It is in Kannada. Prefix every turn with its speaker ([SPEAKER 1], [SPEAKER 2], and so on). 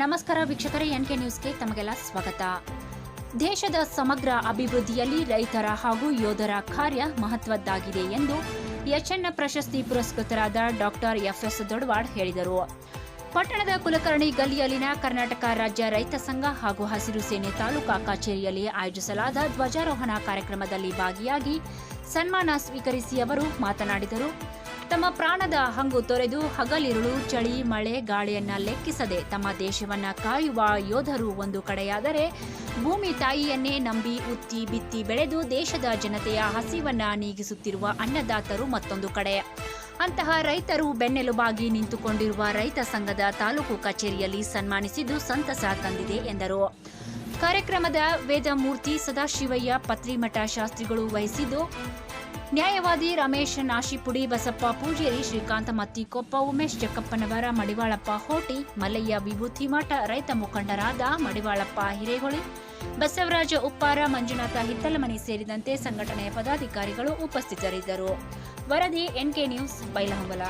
[SPEAKER 1] ನಮಸ್ಕಾರ ವೀಕ್ಷಕರೇ, ಎನ್ಕೆ ನ್ಯೂಸ್ಗೆ ತಮಗೆಲ್ಲ ಸ್ವಾಗತ. ದೇಶದ ಸಮಗ್ರ ಅಭಿವೃದ್ಧಿಯಲ್ಲಿ ರೈತರ ಹಾಗೂ ಯೋಧರ ಕಾರ್ಯ ಮಹತ್ವದ್ದಾಗಿದೆ ಎಂದು ಎಚ್ಎನ್ ಪ್ರಶಸ್ತಿ ಪುರಸ್ಕೃತರಾದ ಡಾಕ್ಟರ್ ಎಫ್ಎಸ್ ದೊಡವಾಡ್ ಹೇಳಿದರು. ಪಟ್ಟಣದ ಕುಲಕರ್ಣಿ ಗಲ್ಲಿಯಲ್ಲಿನ ಕರ್ನಾಟಕ ರಾಜ್ಯ ರೈತ ಸಂಘ ಹಾಗೂ ಹಸಿರು ಸೇನೆ ತಾಲೂಕಾ ಕಚೇರಿಯಲ್ಲಿ ಆಯೋಜಿಸಲಾದ ಧ್ವಜಾರೋಹಣ ಕಾರ್ಯಕ್ರಮದಲ್ಲಿ ಭಾಗಿಯಾಗಿ ಸನ್ಮಾನ ಸ್ವೀಕರಿಸಿ ಅವರು ಮಾತನಾಡಿದರು. ತಮ್ಮ ಪ್ರಾಣದ ಹಂಗು ತೊರೆದು ಹಗಲಿರುಳು, ಚಳಿ, ಮಳೆ, ಗಾಳಿಯನ್ನ ಲೆಕ್ಕಿಸದೆ ತಮ್ಮ ದೇಶವನ್ನ ಕಾಯುವ ಯೋಧರು ಒಂದು ಕಡೆಯಾದರೆ ಭೂಮಿ ತಾಯಿಯನ್ನೇ ನಂಬಿ ಉತ್ತಿ ಬಿತ್ತಿ ಬೆಳೆದು ದೇಶದ ಜನತೆಯ ಹಸಿವನ್ನ ನೀಗಿಸುತ್ತಿರುವ ಅನ್ನದಾತರು ಮತ್ತೊಂದು ಕಡೆ. ಅಂತಹ ರೈತರು ಬೆನ್ನೆಲುಬಾಗಿ ನಿಂತುಕೊಂಡಿರುವ ರೈತ ಸಂಘದ ತಾಲೂಕು ಕಚೇರಿಯಲ್ಲಿ ಸನ್ಮಾನಿಸಿದ್ದು ಸಂತಸ ತಂದಿದೆ ಎಂದರು. ಕಾರ್ಯಕ್ರಮದ ವೇದಮೂರ್ತಿ ಸದಾಶಿವಯ್ಯ, ಪತ್ರಿಮಠ ಶಾಸ್ತ್ರಿಗಳು ವಹಿಸಿದ್ದು ನ್ಯಾಯವಾದಿ ರಮೇಶ್ ನಾಶಿಪುಡಿ ಬಸಪ್ಪ ಪೂಜೇರಿ ಶ್ರೀಕಾಂತ ಮತ್ತಿಕೊಪ್ಪ ಉಮೇಶ್ ಚಕ್ಕಪ್ಪನವರ ಮಡಿವಾಳಪ್ಪ ಹೋಟಿ, ಮಲ್ಲಯ್ಯ ವಿಭೂತಿ ಮಠ ರೈತ ಮುಖಂಡರಾದ ಮಡಿವಾಳಪ್ಪ ಹಿರೇಹೊಳಿ, ಬಸವರಾಜ ಉಪ್ಪಾರ, ಮಂಜುನಾಥ ಹಿತ್ತಲಮನಿ ಸೇರಿದಂತೆ ಸಂಘಟನೆಯ ಪದಾಧಿಕಾರಿಗಳು ಉಪಸ್ಥಿತರಿದ್ದರು. ವರದಿ ಎನ್ಕೆ ನ್ಯೂಸ್ ಬೈಲಹೊಂಗಲ